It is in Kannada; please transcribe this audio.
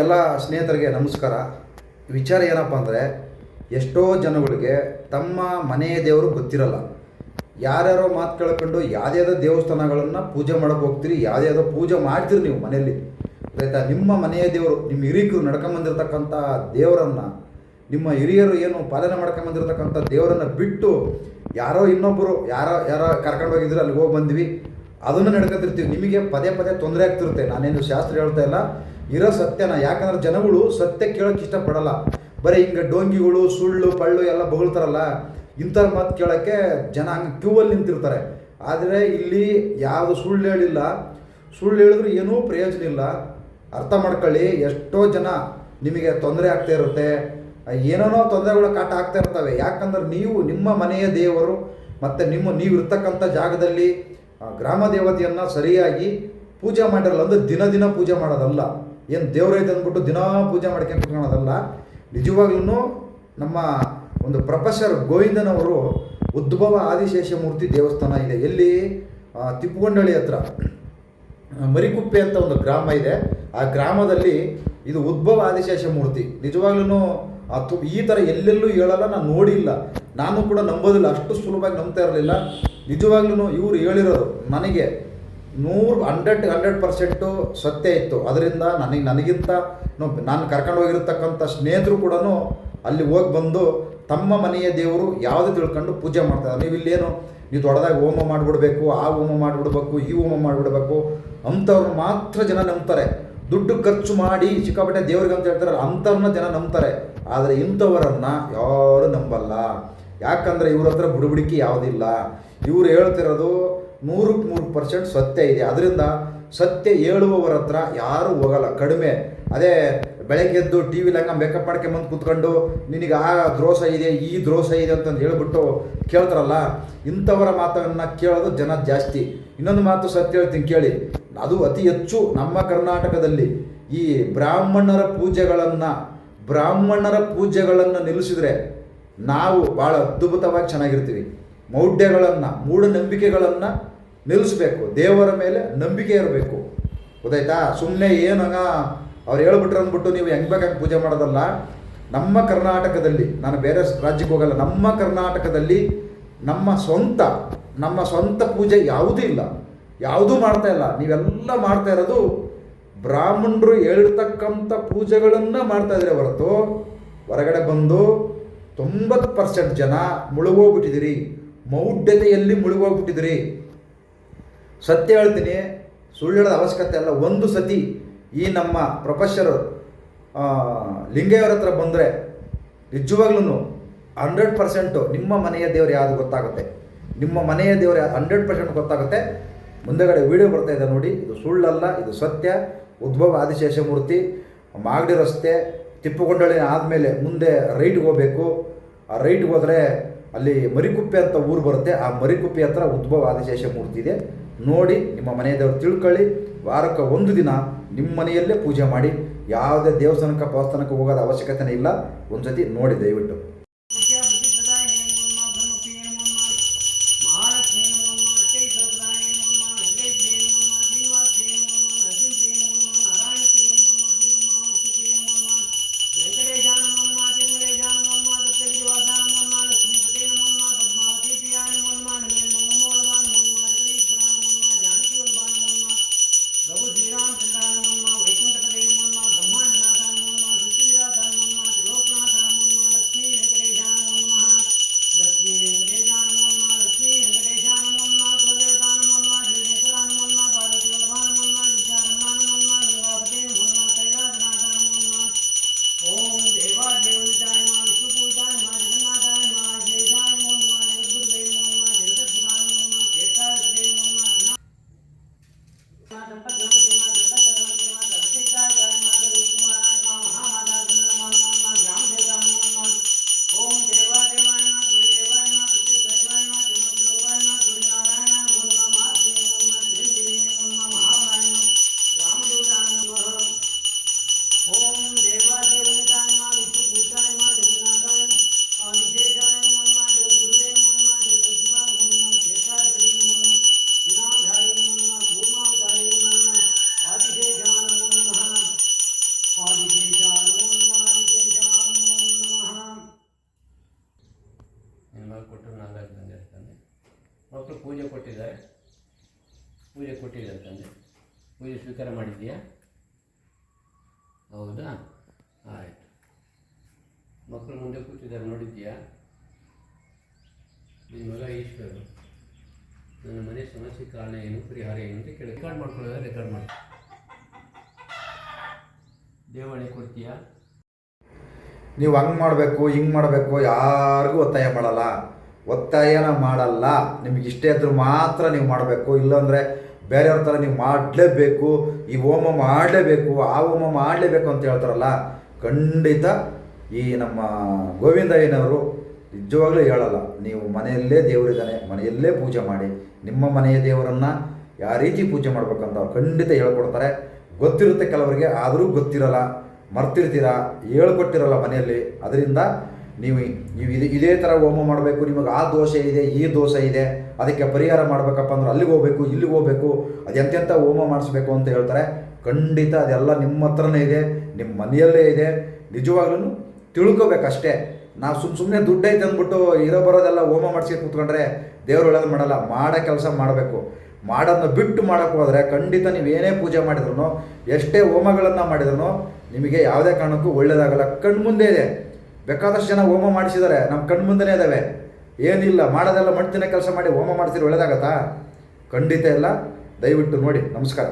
ಎಲ್ಲ ಸ್ನೇಹಿತರಿಗೆ ನಮಸ್ಕಾರ. ವಿಚಾರ ಏನಪ್ಪ ಅಂದರೆ, ಎಷ್ಟೋ ಜನಗಳಿಗೆ ತಮ್ಮ ಮನೆಯ ದೇವರು ಗೊತ್ತಿರಲ್ಲ. ಯಾರ್ಯಾರೋ ಮಾತು ಕೇಳ್ಕೊಂಡು ಯಾವುದ್ಯಾವುದೋ ದೇವಸ್ಥಾನಗಳನ್ನು ಪೂಜೆ ಮಾಡೋಕೆ ಹೋಗ್ತೀರಿ ಯಾವುದ್ಯಾವುದೋ ಪೂಜೆ ಮಾಡ್ತೀರಿ ನೀವು ಮನೆಯಲ್ಲಿ. ಆಯಿತಾ? ನಿಮ್ಮ ಮನೆಯ ದೇವರು, ನಿಮ್ಮ ಹಿರಿಯರು ನಡ್ಕೊಂಬಂದಿರತಕ್ಕಂಥ ದೇವರನ್ನು, ನಿಮ್ಮ ಹಿರಿಯರು ಏನು ಪಾಲನೆ ಮಾಡ್ಕೊಂಬಂದಿರತಕ್ಕಂಥ ದೇವರನ್ನು ಬಿಟ್ಟು ಯಾರೋ ಇನ್ನೊಬ್ಬರು, ಯಾರೋ ಯಾರೋ ಕರ್ಕೊಂಡು ಹೋಗಿದ್ರು ಅಲ್ಲಿಗೆ ಹೋಗಿ ಬಂದ್ವಿ. ಅದನ್ನು ನಡ್ಕೊತಿರ್ತೀವಿ. ನಿಮಗೆ ಪದೇ ಪದೇ ತೊಂದರೆ ಆಗ್ತಿರುತ್ತೆ. ನಾನೇನು ಶಾಸ್ತ್ರ ಹೇಳ್ತಾ ಇಲ್ಲ. ಇರೋ ಸತ್ಯನ, ಯಾಕಂದ್ರೆ ಜನಗಳು ಸತ್ಯ ಕೇಳೋಕೆ ಇಷ್ಟಪಡಲ್ಲ. ಬರೀ ಹಿಂಗೆ ಡೋಂಗಿಗಳು, ಸುಳ್ಳು, ಪಳ್ಳು ಎಲ್ಲ ಬೊಗಳ್ತಾರಲ್ಲ, ಇಂಥವ್ರ ಮಾತು ಕೇಳೋಕ್ಕೆ ಜನ ಹಂಗೆ ಕ್ಯೂವಲ್ಲಿ ನಿಂತಿರ್ತಾರೆ. ಆದರೆ ಇಲ್ಲಿ ಯಾವುದು ಸುಳ್ಳು ಹೇಳಿಲ್ಲ. ಸುಳ್ಳು ಹೇಳಿದ್ರು ಏನೂ ಪ್ರಯೋಜನ ಇಲ್ಲ. ಅರ್ಥ ಮಾಡ್ಕೊಳ್ಳಿ, ಎಷ್ಟೋ ಜನ ನಿಮಗೆ ತೊಂದರೆ ಆಗ್ತಾ ಇರುತ್ತೆ. ಏನೇನೋ ತೊಂದರೆಗಳು ಕಾಟ ಆಗ್ತಾ ಇರ್ತವೆ. ಯಾಕಂದ್ರೆ ನೀವು ನಿಮ್ಮ ಮನೆಯ ದೇವರು, ಮತ್ತು ನಿಮ್ಮ, ನೀವು ಇರ್ತಕ್ಕಂಥ ಜಾಗದಲ್ಲಿ ಗ್ರಾಮ ದೇವತೆಯನ್ನು ಸರಿಯಾಗಿ ಪೂಜೆ ಮಾಡಿರಲ್ಲ ಅಂದರೆ ದಿನ ದಿನ ಪೂಜೆ ಮಾಡೋದಲ್ಲ. ಏನು ದೇವರೈತೆ ಅಂದ್ಬಿಟ್ಟು ದಿನ ಪೂಜೆ ಮಾಡ್ಕೊಂಡು ಕುತ್ಕೊಳ್ಳೋದಲ್ಲ. ನಿಜವಾಗ್ಲೂ ನಮ್ಮ ಒಂದು ಪ್ರೊಫೆಸರ್ ಗೋವಿಂದನವರು ಉದ್ಭವ ಆದಿಶೇಷ ಮೂರ್ತಿ ದೇವಸ್ಥಾನ ಇದೆ. ಎಲ್ಲಿ? ತಿಪ್ಪುಗೊಂಡಳ್ಳಿ ಹತ್ರ. ಮರಿಕುಪ್ಪೆ ಅಂತ ಒಂದು ಗ್ರಾಮ ಇದೆ. ಆ ಗ್ರಾಮದಲ್ಲಿ ಇದು ಉದ್ಭವ ಆದಿಶೇಷ ಮೂರ್ತಿ. ನಿಜವಾಗ್ಲೂ ಈ ಥರ ಎಲ್ಲೆಲ್ಲೂ ಹೇಳಲ್ಲ ನಾನು ನೋಡಿಲ್ಲ. ನಾನು ಕೂಡ ನಂಬೋದಿಲ್ಲ. ಅಷ್ಟು ಸುಲಭವಾಗಿ ನಂಬ್ತಾ ಇರಲಿಲ್ಲ. ನಿಜವಾಗ್ಲೂ ಇವರು ಹೇಳಿರೋದು, ನನಗೆ ನೂರು, ಹಂಡ್ರೆಡ್ ಹಂಡ್ರೆಡ್ ಪರ್ಸೆಂಟು ಸತ್ಯ ಇತ್ತು. ಅದರಿಂದ ನನಗೆ, ನನಗಿಂತ ನಾನು ಕರ್ಕೊಂಡು ಹೋಗಿರ್ತಕ್ಕಂಥ ಸ್ನೇಹಿತರು ಕೂಡ ಅಲ್ಲಿ ಹೋಗಿ ಬಂದು ತಮ್ಮ ಮನೆಯ ದೇವರು ಯಾವುದು ತಿಳ್ಕೊಂಡು ಪೂಜೆ ಮಾಡ್ತಾರೆ. ನೀವು ಇಲ್ಲೇನು ನೀವು ದೊಡ್ಡದಾಗಿ ಹೋಮ ಮಾಡಿಬಿಡ್ಬೇಕು, ಆ ಹೋಮ ಮಾಡಿಬಿಡ್ಬೇಕು, ಈ ಹೋಮ ಮಾಡಿಬಿಡ್ಬೇಕು ಅಂಥವ್ರು ಮಾತ್ರ ಜನ ನಂಬ್ತಾರೆ. ದುಡ್ಡು ಖರ್ಚು ಮಾಡಿ ಸಿಕ್ಕಾಪಟ್ಟೆ ದೇವ್ರಿಗೆ ಅಂತ ಹೇಳ್ತಾರೆ ಅಂಥವ್ರನ್ನ ಜನ ನಂಬ್ತಾರೆ. ಆದರೆ ಇಂಥವರನ್ನು ಯಾರು ನಂಬಲ್ಲ. ಯಾಕಂದರೆ ಇವ್ರ ಹತ್ರ ಬುಡಬುಡಿಕೆ ಯಾವುದಿಲ್ಲ. ಇವ್ರು ಹೇಳ್ತಿರೋದು ನೂರಕ್ಕೆ ನೂರು ಪರ್ಸೆಂಟ್ ಸತ್ಯ ಇದೆ. ಅದರಿಂದ ಸತ್ಯ ಹೇಳುವವರ ಹತ್ರ ಯಾರೂ ಹೋಗಲ್ಲ. ಕಡಿಮೆ. ಅದೇ ಬೆಳಗ್ಗೆ ಎದ್ದು ಟಿ ವಿ ಲಂಗ ಮೇಕಪ್ ಮಾಡ್ಕೊಂಬಂದು ಕೂತ್ಕೊಂಡು ನಿನಗೆ ಆ ದ್ರೋಸ ಇದೆ, ಈ ದ್ರೋಸ ಇದೆ ಅಂತಂದು ಹೇಳ್ಬಿಟ್ಟು ಕೇಳ್ತಾರಲ್ಲ, ಇಂಥವರ ಮಾತನ್ನು ಕೇಳೋದು ಜನ ಜಾಸ್ತಿ. ಇನ್ನೊಂದು ಮಾತು ಸತ್ಯ ಹೇಳ್ತೀನಿ ಕೇಳಿ. ಅದು ಅತಿ ಹೆಚ್ಚು ನಮ್ಮ ಕರ್ನಾಟಕದಲ್ಲಿ ಈ ಬ್ರಾಹ್ಮಣರ ಪೂಜೆಗಳನ್ನು ಬ್ರಾಹ್ಮಣರ ಪೂಜೆಗಳನ್ನು ನಿಲ್ಲಿಸಿದ್ರೆ ನಾವು ಭಾಳ ಅದ್ಭುತವಾಗಿ ಚೆನ್ನಾಗಿರ್ತೀವಿ. ಮೌಢ್ಯಗಳನ್ನು, ಮೂಢನಂಬಿಕೆಗಳನ್ನು ನಿಲ್ಲಿಸ್ಬೇಕು ದೇವರ ಮೇಲೆ ನಂಬಿಕೆ ಇರಬೇಕು. ಗೊತ್ತಾಯ್ತಾ? ಸುಮ್ಮನೆ ಏನಂಗ ಅವ್ರು ಹೇಳ್ಬಿಟ್ರು ಅಂದ್ಬಿಟ್ಟು ನೀವು ಹೆಂಗೆ ಬೇಕಾಗಿ ಪೂಜೆ ಮಾಡೋದಲ್ಲ, ನಮ್ಮ ಕರ್ನಾಟಕದಲ್ಲಿ, ನಾನು ಬೇರೆ ರಾಜ್ಯಕ್ಕೆ ಹೋಗಲ್ಲ, ನಮ್ಮ ಕರ್ನಾಟಕದಲ್ಲಿ ನಮ್ಮ ಸ್ವಂತ ನಮ್ಮ ಸ್ವಂತ ಪೂಜೆ ಯಾವುದೂ ಇಲ್ಲ. ಯಾವುದೂ ಮಾಡ್ತಾ ಇಲ್ಲ. ನೀವೆಲ್ಲ ಮಾಡ್ತಾ ಇರೋದು ಬ್ರಾಹ್ಮಣರು ಹೇಳಿರ್ತಕ್ಕಂಥ ಪೂಜೆಗಳನ್ನು ಮಾಡ್ತಾ ಇದ್ರೆ ಹೊರತು ಹೊರಗಡೆ ಬಂದು ತೊಂಬತ್ತು ಪರ್ಸೆಂಟ್ ಜನ ಮುಳುಗೋಗ್ಬಿಟ್ಟಿದ್ದೀರಿ. ಮೌಢ್ಯತೆಯಲ್ಲಿ ಮುಳುಗೋಗ್ಬಿಟ್ಟಿದ್ದೀರಿ. ಸತ್ಯ ಹೇಳ್ತೀನಿ, ಸುಳ್ಳು ಹೇಳೋದ ಅವಶ್ಯಕತೆ ಅಲ್ಲ. ಒಂದು ಸತಿ ಈ ನಮ್ಮ ಪ್ರೊಫೆಸರ್ ಲಿಂಗಯ್ಯವ್ರ ಹತ್ರ ಬಂದರೆ ನಿಜವಾಗ್ಲೂ ಹಂಡ್ರೆಡ್ ಪರ್ಸೆಂಟು ನಿಮ್ಮ ಮನೆಯ ದೇವರು ಯಾವುದು ಗೊತ್ತಾಗುತ್ತೆ. ನಿಮ್ಮ ಮನೆಯ ದೇವರು ಹಂಡ್ರೆಡ್ ಪರ್ಸೆಂಟ್ ಗೊತ್ತಾಗುತ್ತೆ. ಮುಂದೆಗಡೆ ವಿಡಿಯೋ ಬರ್ತಾ ಇದೆ ನೋಡಿ. ಇದು ಸುಳ್ಳಲ್ಲ, ಇದು ಸತ್ಯ. ಉದ್ಭವ ಆದಿಶೇಷ ಮೂರ್ತಿ ಮಾಗಡಿ ರಸ್ತೆ ತಿಪ್ಪುಗೊಂಡಳಿ ಆದಮೇಲೆ ಮುಂದೆ ರೈಟ್ಗೆ ಹೋಗಬೇಕು. ಆ ರೈಟ್ಗೆ ಹೋದರೆ ಅಲ್ಲಿ ಮರಿಕುಪ್ಪೆ ಅಂತ ಊರು ಬರುತ್ತೆ. ಆ ಮರಿಕುಪ್ಪೆ ಹತ್ರ ಉದ್ಭವ ಆದಿಶೇಷ ಮೂರ್ತಿ ಇದೆ. ನೋಡಿ, ನಿಮ್ಮ ಮನೆಯ ದೇವರು ತಿಳ್ಕೊಳ್ಳಿ. ವಾರಕ್ಕೆ ಒಂದು ದಿನ ನಿಮ್ಮ ಮನೆಯಲ್ಲೇ ಪೂಜೆ ಮಾಡಿ. ಯಾವುದೇ ದೇವಸ್ಥಾನಕ್ಕೆ ದೇವಸ್ಥಾನಕ್ಕೆ ಹೋಗೋದ ಅವಶ್ಯಕತೆನೇ ಇಲ್ಲ. ಒಂದು ಸತಿ ನೋಡಿ ದಯವಿಟ್ಟು. ಸ್ವೀಕಾರ ಮಾಡಿದ್ದೀಯಾ? ಹೌದಾ? ಆಯಿತು. ಮಕ್ಕಳು ಮುಂದೆ ಕೂತಿದ್ದಾರೆ ನೋಡಿದ್ದೀಯಾ? ನಿಮ್ಮ ಮಗ ಈಶ್ವರು ನನ್ನ ಮನೆ ಸಮಸ್ಯೆ ಕಾರಣ ಏನು ಪರಿಹಾರ ಏನು ಅಂತ ಕೇಳಿ. ರೆಕಾರ್ಡ್ ಮಾಡ್ಕೊಳ್ಳೋದ? ರೆಕಾರ್ಡ್ ಮಾಡಿ. ದೇವಳಿ ಕೊಡ್ತೀಯಾ? ನೀವು ಹಂಗೆ ಮಾಡಬೇಕು ಹಿಂಗೆ ಮಾಡಬೇಕು ಯಾರಿಗೂ ಒತ್ತಾಯ ಮಾಡಲ್ಲ. ಒತ್ತಾಯನ ಮಾಡಲ್ಲ. ನಿಮಗೆ ಇಷ್ಟೇ ಇದ್ರೂ ಮಾತ್ರ ನೀವು ಮಾಡಬೇಕು. ಇಲ್ಲಾಂದರೆ ಬೇರೆಯವ್ರ ಥರ ನೀವು ಮಾಡಲೇಬೇಕು, ಈ ಹೋಮ ಮಾಡಲೇಬೇಕು, ಆ ಹೋಮ ಮಾಡಲೇಬೇಕು ಅಂತ ಹೇಳ್ತಾರಲ್ಲ, ಖಂಡಿತ ಈ ನಮ್ಮ ಗೋವಿಂದಯ್ಯನವರು ನಿಜವಾಗ್ಲೂ ಹೇಳಲ್ಲ, ನೀವು ಮನೆಯಲ್ಲೇ ದೇವರಿದ್ದಾನೆ, ಮನೆಯಲ್ಲೇ ಪೂಜೆ ಮಾಡಿ, ನಿಮ್ಮ ಮನೆಯ ದೇವರನ್ನು ಯಾವ ರೀತಿ ಪೂಜೆ ಮಾಡ್ಬೇಕಂತ ಅವ್ರು ಖಂಡಿತ ಹೇಳ್ಕೊಡ್ತಾರೆ. ಗೊತ್ತಿರುತ್ತೆ ಕೆಲವರಿಗೆ, ಆದರೂ ಗೊತ್ತಿರಲ್ಲ, ಮರ್ತಿರ್ತೀರಾ, ಹೇಳ್ಕೊಟ್ಟಿರಲ್ಲ ಮನೆಯಲ್ಲಿ, ಅದರಿಂದ ನೀವು ನೀವು ಇದೇ ಇದೇ ಥರ ಹೋಮ ಮಾಡಬೇಕು, ನಿಮಗೆ ಆ ದೋಷ ಇದೆ, ಈ ದೋಷ ಇದೆ, ಅದಕ್ಕೆ ಪರಿಹಾರ ಮಾಡಬೇಕಪ್ಪ ಅಂದ್ರೆ ಅಲ್ಲಿಗೆ ಹೋಗ್ಬೇಕು, ಇಲ್ಲಿಗೆ ಹೋಗ್ಬೇಕು, ಅದು ಎಂತೆಂಥ ಹೋಮ ಮಾಡಿಸ್ಬೇಕು ಅಂತ ಹೇಳ್ತಾರೆ. ಖಂಡಿತ ಅದೆಲ್ಲ ನಿಮ್ಮ ಹತ್ರನೇ ಇದೆ ನಿಮ್ಮ ಮನೆಯಲ್ಲೇ ಇದೆ. ನಿಜವಾಗ್ಲೂ ತಿಳ್ಕೊಬೇಕಷ್ಟೇ. ನಾವು ಸುಮ್ಮ ಸುಮ್ಮನೆ ದುಡ್ಡೈತೆ ಅಂದ್ಬಿಟ್ಟು ಇರೋ ಬರೋದೆಲ್ಲ ಹೋಮ ಮಾಡಿಸಿ ಕೂತ್ಕೊಂಡ್ರೆ ದೇವರು ಒಳ್ಳೇದು ಮಾಡಲ್ಲ, ಮಾಡೋ ಕೆಲಸ ಮಾಡಬೇಕು. ಮಾಡೋದನ್ನ ಬಿಟ್ಟು ಮಾಡೋಕ್ಕೆ ಹೋದರೆ ಖಂಡಿತ ನೀವು ಏನೇ ಪೂಜೆ ಮಾಡಿದ್ರು ಎಷ್ಟೇ ಹೋಮಗಳನ್ನು ಮಾಡಿದ್ರು ನಿಮಗೆ ಯಾವುದೇ ಕಾರಣಕ್ಕೂ ಒಳ್ಳೇದಾಗಲ್ಲ. ಕಣ್ಮುಂದೆ ಇದೆ. ಬೇಕಾದಷ್ಟು ಜನ ಹೋಮ ಮಾಡಿಸಿದ್ದಾರೆ. ನಮ್ಮ ಕಣ್ಮುಂದೆನೇ ಇದ್ದಾವೆ ಏನಿಲ್ಲ, ಮಾಡೋದೆಲ್ಲ ಮಣ್ತಿನ ಕೆಲಸ ಮಾಡಿ ಹೋಮ ಮಾಡಿಸಿದ್ರೆ ಒಳ್ಳೇದಾಗತ್ತಾ? ಖಂಡಿತ ಇಲ್ಲ. ದಯವಿಟ್ಟು ನೋಡಿ, ನಮಸ್ಕಾರ.